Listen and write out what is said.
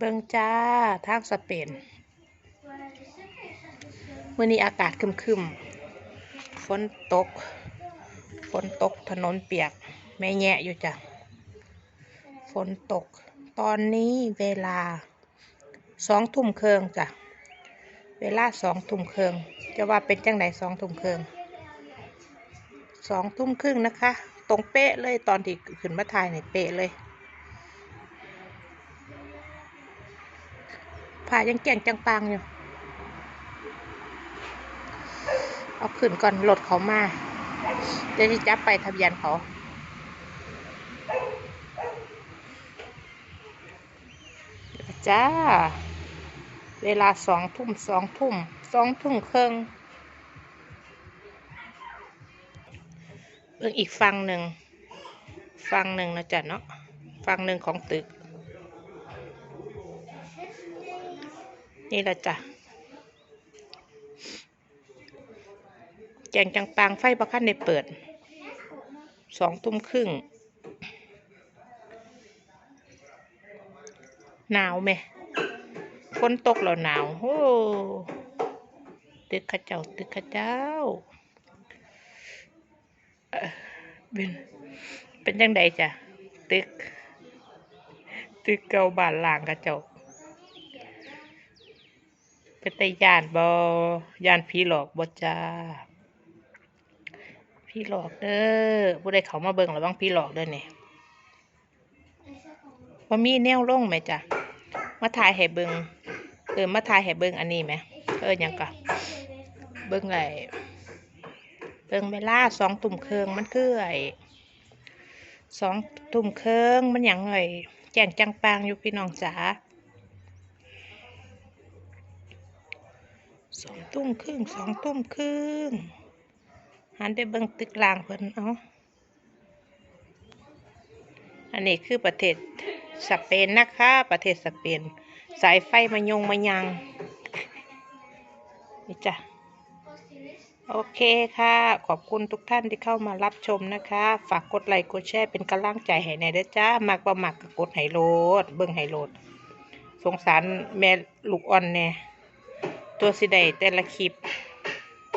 เบิงจ้าทางสเปนมื้อนี้อากาศครึมๆฝนตกฝนตกถนนเปียกแม่แยะอยู่จ้ะฝนตก ตอนนี้เวลาสองทุ่มเคืองจ้ะเวลาสองทุ่มเคืองจะว่าเป็นจังไดสองทุ่มเคืองสองทุ่มครึ่งนะคะ ตรงเป๊ะเลยตอนที่ขึ้นมาถ่ายในเป๊ะเลย ผ่ายังแก่งจังปังอยู่ เอาขึ้นก่อนรถเขามาเดี๋ยวจะจับไปทะเบียนเขาจ้า เวลาสองทุ่มสองทุ่มสองทุ่มครึ่งเบิ่งอีกฝั่งหนึ่งฝั่งหนึ่งนะจ๊ะเนาะฝั่งหนึ่งของตึก นี่แหละจ้ะแจงจังปางไฟประคันได้เปิด สองทุ่มครึ่ง หนาวไหมฝนตกแล้วหนาวโอ้ตึกข้าเจ้า ตึกข้าเจ้าเออเป็น เป็นจังใดจ้ะ ตึก ตึกเก่าบ้านหลางเข้าเจ้า เป็นตาย่านบอย่านผีหลอกบ่จ้าผีหลอกเด้อผู้ใดเขามาเบิ่งระวังผีหลอกเด้อเนี่ยว่ามีแนวลงไหมจ้ะมาถ่ายให้เบิงเออมาถ่ายให้เบิงอันนี้ไหมเออยังกะเบิงไงเบิงเวลาสองตุ่มเคืองมันคือไอสองตุ่มเคืองมันหยังไงแจ้งจังปางอยู่พี่น้องจ๋า สองตุ้มครึ่งสองตุ้มครึ่งหันไปเบิงตึกลางเพิ่นเอาอันนี้คือประเทศสเปนนะคะ ประเทศสเปน สายไฟมายงมายังนี่จ้ะโอเคค่ะ ขอบคุณทุกท่านที่เข้ามารับชมนะคะ ฝากกดไลค์กดแชร์เป็นกำลังใจให้ในอยเด้จ้ามักบ่มักก็กดให้โหลด เบิ่งให้โหลด สงสารแม่ลูกอ่อนแน่ ตัวสิได้แต่ละคลิป